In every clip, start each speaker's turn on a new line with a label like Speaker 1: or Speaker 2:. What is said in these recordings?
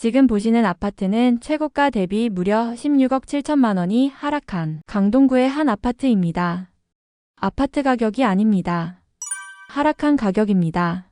Speaker 1: 지금 보시는 아파트는 최고가 대비 무려 16억 7천만 원이 하락한 강동구의 한 아파트입니다. 아파트 가격이 아닙니다. 하락한 가격입니다.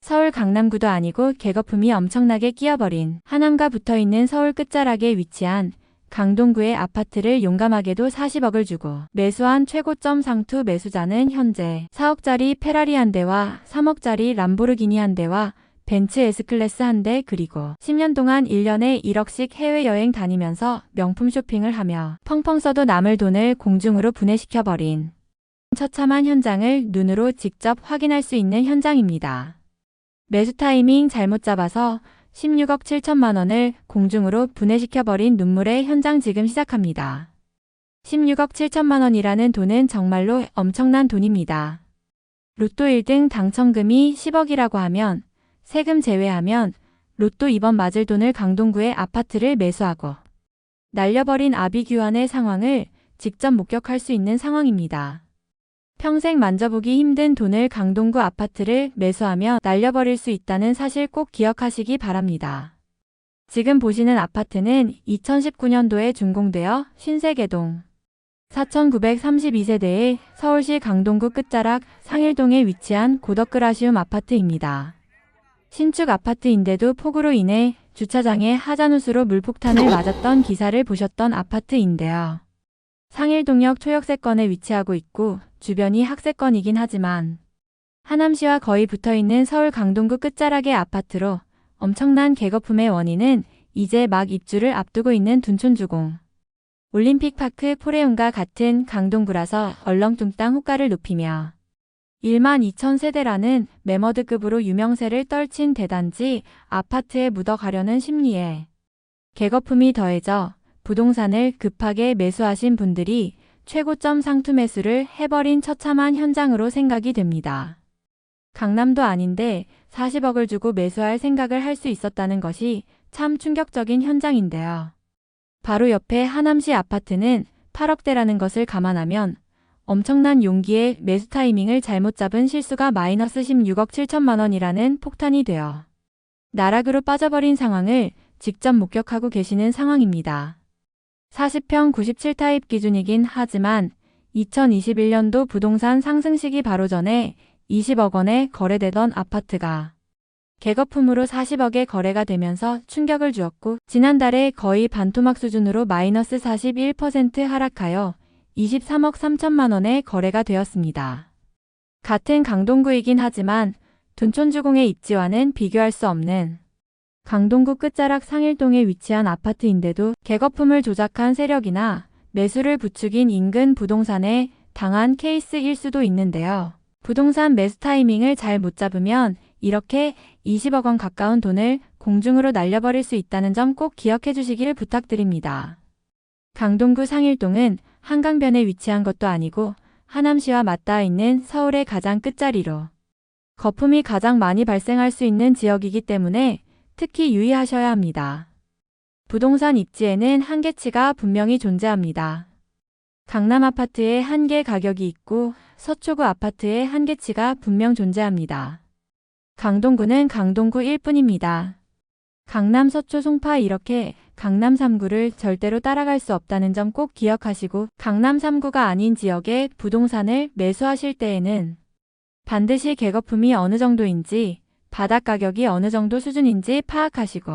Speaker 1: 서울 강남구도 아니고 개거품이 엄청나게 끼어버린 하남과 붙어 있는 서울 끝자락에 위치한 강동구의 아파트를 용감하게도 40억을 주고 매수한 최고점 상투 매수자는 현재 4억짜리 페라리 한 대와 3억짜리 람보르기니 한 대와 벤츠 S클래스 한 대 그리고 10년 동안 1년에 1억씩 해외여행 다니면서 명품 쇼핑을 하며 펑펑 써도 남을 돈을 공중으로 분해시켜버린 처참한 현장을 눈으로 직접 확인할 수 있는 현장입니다. 매수 타이밍 잘못 잡아서 16억 7천만 원을 공중으로 분해시켜버린 눈물의 현장 지금 시작합니다. 16억 7천만 원이라는 돈은 정말로 엄청난 돈입니다. 로또 1등 당첨금이 10억이라고 하면 세금 제외하면 로또 2번 맞을 돈을 강동구의 아파트를 매수하고 날려버린 아비규환의 상황을 직접 목격할 수 있는 상황입니다. 평생 만져보기 힘든 돈을 강동구 아파트를 매수하며 날려버릴 수 있다는 사실 꼭 기억하시기 바랍니다. 지금 보시는 아파트는 2019년도에 준공되어 신세계동 4932세대의 서울시 강동구 끝자락 상일동에 위치한 고덕그라시움 아파트입니다. 신축 아파트인데도 폭우로 인해 주차장에 하자누스로 물폭탄을 맞았던 기사를 보셨던 아파트인데요. 상일동역 초역세권에 위치하고 있고 주변이 학세권이긴 하지만 하남시와 거의 붙어 있는 서울 강동구 끝자락의 아파트로 엄청난 개거품의 원인은 이제 막 입주를 앞두고 있는 둔촌주공. 올림픽파크 포레온과 같은 강동구라서 얼렁뚱땅 호가를 높이며 1만 2천 세대라는 매머드급으로 유명세를 떨친 대단지 아파트에 묻어가려는 심리에 개거품이 더해져 부동산을 급하게 매수하신 분들이 최고점 상투 매수를 해버린 처참한 현장으로 생각이 됩니다. 강남도 아닌데 40억을 주고 매수할 생각을 할 수 있었다는 것이 참 충격적인 현장인데요. 바로 옆에 하남시 아파트는 8억대라는 것을 감안하면 엄청난 용기에 매수 타이밍을 잘못 잡은 실수가 마이너스 16억 7천만 원이라는 폭탄이 되어 나락으로 빠져버린 상황을 직접 목격하고 계시는 상황입니다. 40평 97타입 기준이긴 하지만 2021년도 부동산 상승 시기 바로 전에 20억 원에 거래되던 아파트가 개거품으로 40억에 거래가 되면서 충격을 주었고 지난달에 거의 반토막 수준으로 마이너스 41% 하락하여 23억 3천만 원에 거래가 되었습니다. 같은 강동구이긴 하지만 둔촌주공의 입지와는 비교할 수 없는 강동구 끝자락 상일동에 위치한 아파트인데도 개거품을 조작한 세력이나 매수를 부추긴 인근 부동산에 당한 케이스일 수도 있는데요. 부동산 매수 타이밍을 잘 못 잡으면 이렇게 20억 원 가까운 돈을 공중으로 날려버릴 수 있다는 점 꼭 기억해 주시길 부탁드립니다. 강동구 상일동은 한강변에 위치한 것도 아니고 하남시와 맞닿아 있는 서울의 가장 끝자리로 거품이 가장 많이 발생할 수 있는 지역이기 때문에 특히 유의하셔야 합니다. 부동산 입지에는 한계치가 분명히 존재합니다. 강남 아파트의 한계 가격이 있고 서초구 아파트의 한계치가 분명 존재합니다. 강동구는 강동구 1뿐입니다. 강남 서초 송파 이렇게 강남 3구를 절대로 따라갈 수 없다는 점 꼭 기억하시고 강남 3구가 아닌 지역에 부동산을 매수하실 때에는 반드시 개거품이 어느 정도인지 바닥 가격이 어느 정도 수준인지 파악하시고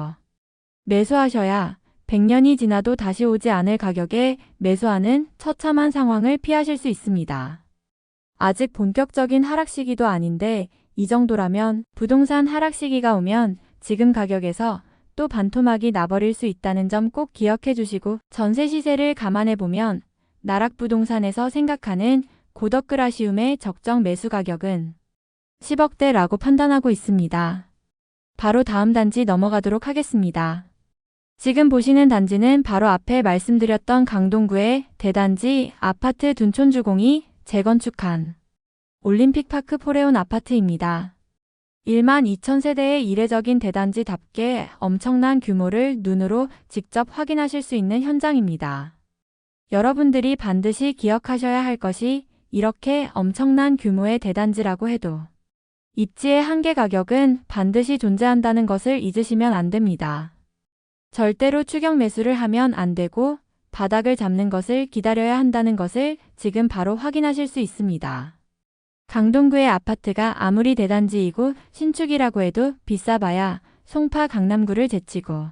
Speaker 1: 매수하셔야 100년이 지나도 다시 오지 않을 가격에 매수하는 처참한 상황을 피하실 수 있습니다. 아직 본격적인 하락 시기도 아닌데 이 정도라면 부동산 하락 시기가 오면 지금 가격에서 또 반토막이 나버릴 수 있다는 점 꼭 기억해 주시고 전세 시세를 감안해 보면 나락 부동산에서 생각하는 고덕그라시움의 적정 매수 가격은 10억대라고 판단하고 있습니다. 바로 다음 단지 넘어가도록 하겠습니다. 지금 보시는 단지는 바로 앞에 말씀드렸던 강동구의 대단지 아파트 둔촌주공이 재건축한 올림픽파크 포레온 아파트입니다. 1만 2천 세대의 이례적인 대단지답게 엄청난 규모를 눈으로 직접 확인하실 수 있는 현장입니다. 여러분들이 반드시 기억하셔야 할 것이 이렇게 엄청난 규모의 대단지라고 해도 입지의 한계 가격은 반드시 존재한다는 것을 잊으시면 안 됩니다. 절대로 추격 매수를 하면 안 되고 바닥을 잡는 것을 기다려야 한다는 것을 지금 바로 확인하실 수 있습니다. 강동구의 아파트가 아무리 대단지이고 신축이라고 해도 비싸봐야 송파 강남구를 제치고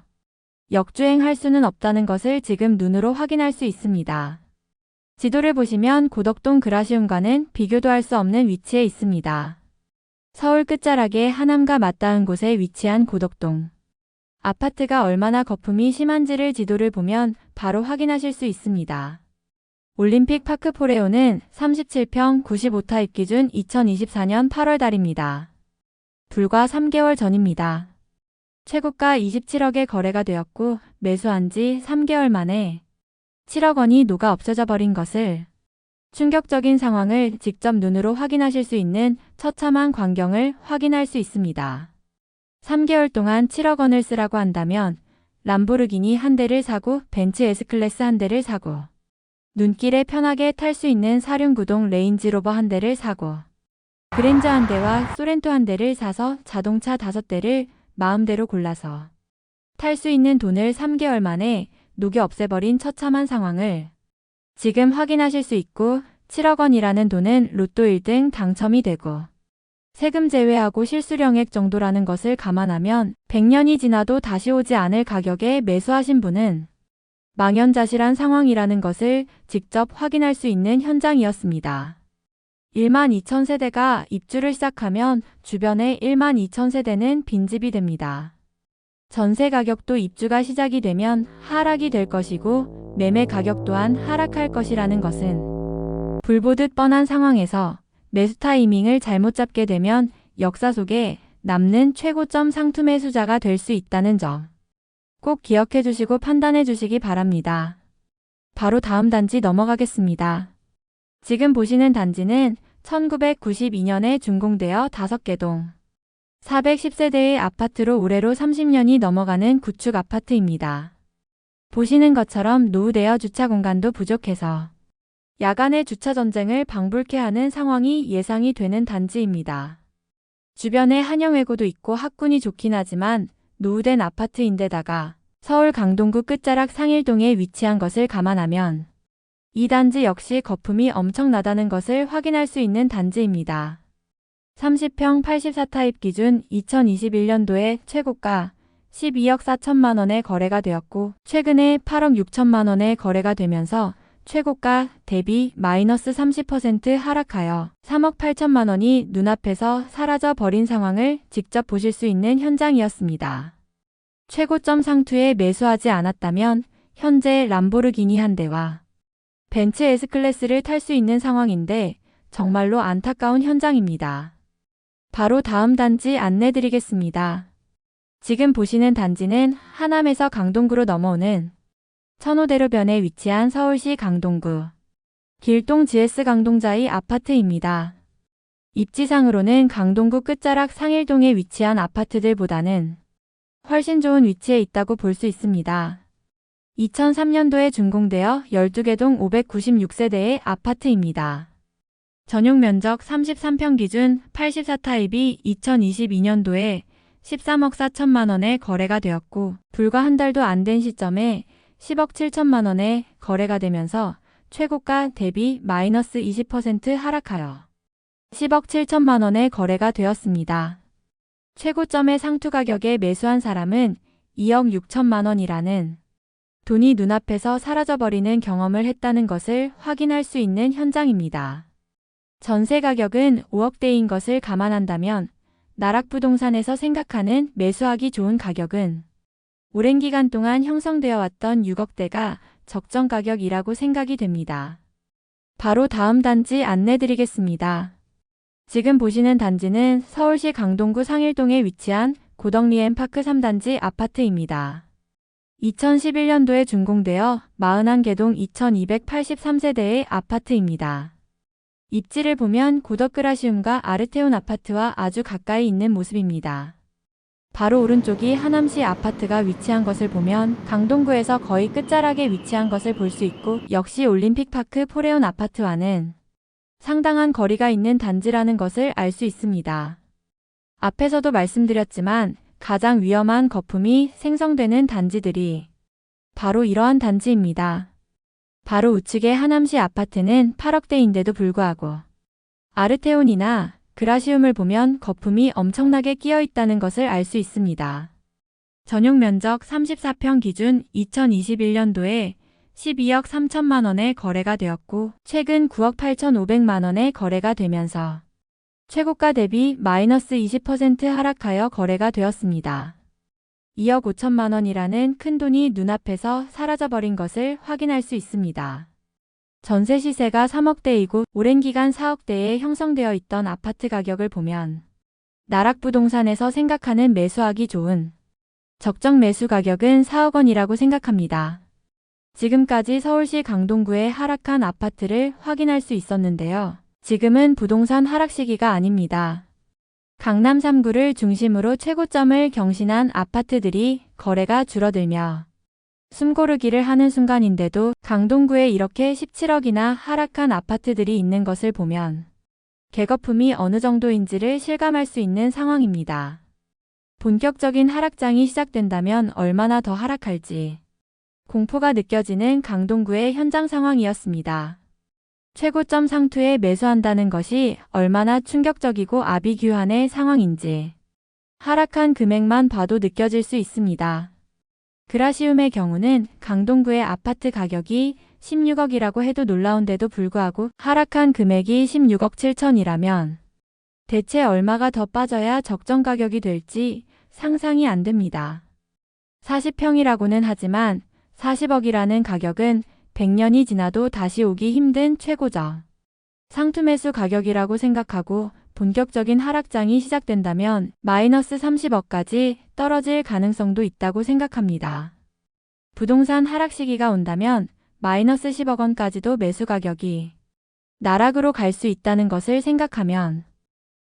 Speaker 1: 역주행할 수는 없다는 것을 지금 눈으로 확인할 수 있습니다. 지도를 보시면 고덕동 그라시움과는 비교도 할 수 없는 위치에 있습니다. 서울 끝자락에 하남과 맞닿은 곳에 위치한 고덕동. 아파트가 얼마나 거품이 심한지를 지도를 보면 바로 확인하실 수 있습니다. 올림픽 파크 포레오는 37평 95타입 기준 2024년 8월 달입니다. 불과 3개월 전입니다. 최고가 27억에 거래가 되었고 매수한 지 3개월 만에 7억 원이 녹아 없어져 버린 것을 충격적인 상황을 직접 눈으로 확인하실 수 있는 처참한 광경을 확인할 수 있습니다. 3개월 동안 7억 원을 쓰라고 한다면 람보르기니 한 대를 사고 벤츠 S클래스 한 대를 사고 눈길에 편하게 탈 수 있는 사륜구동 레인지로버 한 대를 사고 그랜저 한 대와 소렌토 한 대를 사서 자동차 다섯 대를 마음대로 골라서 탈 수 있는 돈을 3개월 만에 녹여 없애버린 처참한 상황을 지금 확인하실 수 있고 7억 원이라는 돈은 로또 1등 당첨이 되고 세금 제외하고 실수령액 정도라는 것을 감안하면 100년이 지나도 다시 오지 않을 가격에 매수하신 분은 망연자실한 상황이라는 것을 직접 확인할 수 있는 현장이었습니다. 1만 2천 세대가 입주를 시작하면 주변의 1만 2천 세대는 빈집이 됩니다. 전세 가격도 입주가 시작이 되면 하락이 될 것이고 매매 가격 또한 하락할 것이라는 것은 불보듯 뻔한 상황에서 매수 타이밍을 잘못 잡게 되면 역사 속에 남는 최고점 상투 매수자가 될 수 있다는 점. 꼭 기억해 주시고 판단해 주시기 바랍니다. 바로 다음 단지 넘어가겠습니다. 지금 보시는 단지는 1992년에 준공되어 5개 동 410세대의 아파트로 올해로 30년이 넘어가는 구축 아파트입니다. 보시는 것처럼 노후되어 주차 공간도 부족해서 야간에 주차 전쟁을 방불케 하는 상황이 예상이 되는 단지입니다. 주변에 한영외고도 있고 학군이 좋긴 하지만 노후된 아파트인데다가 서울 강동구 끝자락 상일동에 위치한 것을 감안하면 이 단지 역시 거품이 엄청나다는 것을 확인할 수 있는 단지입니다. 30평 84타입 기준 2021년도에 최고가 12억 4천만 원에 거래가 되었고 최근에 8억 6천만 원에 거래가 되면서 최고가 대비 마이너스 30% 하락하여 3억 8천만 원이 눈앞에서 사라져 버린 상황을 직접 보실 수 있는 현장이었습니다. 최고점 상투에 매수하지 않았다면 현재 람보르기니 한 대와 벤츠 S클래스를 탈 수 있는 상황인데 정말로 안타까운 현장입니다. 바로 다음 단지 안내 드리겠습니다. 지금 보시는 단지는 하남에서 강동구로 넘어오는 천호대로변에 위치한 서울시 강동구 길동 GS 강동자이 아파트입니다. 입지상으로는 강동구 끝자락 상일동에 위치한 아파트들보다는 훨씬 좋은 위치에 있다고 볼 수 있습니다. 2003년도에 준공되어 12개 동 596세대의 아파트입니다. 전용 면적 33평 기준 84타입이 2022년도에 13억 4천만 원에 거래가 되었고 불과 한 달도 안 된 시점에 10억 7천만 원에 거래가 되면서 최고가 대비 마이너스 20% 하락하여 10억 7천만 원에 거래가 되었습니다. 최고점의 상투 가격에 매수한 사람은 2억 6천만 원이라는 돈이 눈앞에서 사라져버리는 경험을 했다는 것을 확인할 수 있는 현장입니다. 전세 가격은 5억대인 것을 감안한다면 나락부동산에서 생각하는 매수하기 좋은 가격은 오랜 기간 동안 형성되어 왔던 6억대가 적정 가격이라고 생각이 됩니다. 바로 다음 단지 안내 드리겠습니다. 지금 보시는 단지는 서울시 강동구 상일동에 위치한 고덕리엠파크 3단지 아파트입니다. 2011년도에 준공되어 41개동 2283세대의 아파트입니다. 입지를 보면 고덕그라시움과 아르테온 아파트와 아주 가까이 있는 모습입니다. 바로 오른쪽이 하남시 아파트가 위치한 것을 보면 강동구에서 거의 끝자락에 위치한 것을 볼 수 있고 역시 올림픽파크 포레온 아파트와는 상당한 거리가 있는 단지라는 것을 알 수 있습니다. 앞에서도 말씀드렸지만 가장 위험한 거품이 생성되는 단지들이 바로 이러한 단지입니다. 바로 우측의 하남시 아파트는 8억대인데도 불구하고 아르테온이나 그라시움을 보면 거품이 엄청나게 끼어 있다는 것을 알 수 있습니다. 전용 면적 34평 기준 2021년도에 12억 3천만 원에 거래가 되었고 최근 9억 8천5백만 원에 거래가 되면서 최고가 대비 마이너스 20% 하락하여 거래가 되었습니다. 2억 5천만 원이라는 큰 돈이 눈앞에서 사라져버린 것을 확인할 수 있습니다. 전세 시세가 3억대이고 오랜 기간 4억대에 형성되어 있던 아파트 가격을 보면 나락부동산에서 생각하는 매수하기 좋은 적정 매수 가격은 4억 원이라고 생각합니다. 지금까지 서울시 강동구의 하락한 아파트를 확인할 수 있었는데요. 지금은 부동산 하락 시기가 아닙니다. 강남 3구를 중심으로 최고점을 경신한 아파트들이 거래가 줄어들며 숨고르기를 하는 순간인데도 강동구에 이렇게 17억이나 하락한 아파트들이 있는 것을 보면 개거품이 어느 정도인지를 실감할 수 있는 상황입니다. 본격적인 하락장이 시작된다면 얼마나 더 하락할지 공포가 느껴지는 강동구의 현장 상황이었습니다. 최고점 상투에 매수한다는 것이 얼마나 충격적이고 아비규환의 상황인지 하락한 금액만 봐도 느껴질 수 있습니다. 그라시움의 경우는 강동구의 아파트 가격이 16억이라고 해도 놀라운데도 불구하고 하락한 금액이 16억 7천이라면 대체 얼마가 더 빠져야 적정 가격이 될지 상상이 안 됩니다. 40평이라고는 하지만 40억이라는 가격은 100년이 지나도 다시 오기 힘든 최고죠. 상투매수 가격이라고 생각하고 본격적인 하락장이 시작된다면 마이너스 30억까지 떨어질 가능성도 있다고 생각합니다. 부동산 하락 시기가 온다면 마이너스 10억 원까지도 매수 가격이 나락으로 갈 수 있다는 것을 생각하면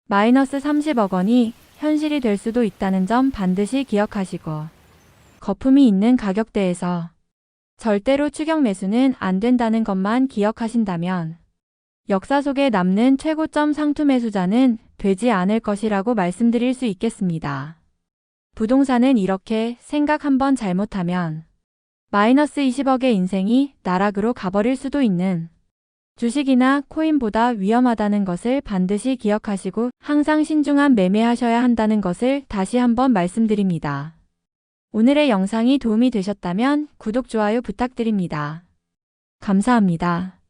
Speaker 1: 마이너스 30억 원이 현실이 될 수도 있다는 점 반드시 기억하시고 거품이 있는 가격대에서 절대로 추격 매수는 안 된다는 것만 기억하신다면 역사 속에 남는 최고점 상투 매수자는 되지 않을 것이라고 말씀드릴 수 있겠습니다. 부동산은 이렇게 생각 한번 잘못하면 마이너스 20억의 인생이 나락으로 가버릴 수도 있는 주식이나 코인보다 위험하다는 것을 반드시 기억하시고 항상 신중한 매매하셔야 한다는 것을 다시 한번 말씀드립니다. 오늘의 영상이 도움이 되셨다면 구독, 좋아요 부탁드립니다. 감사합니다.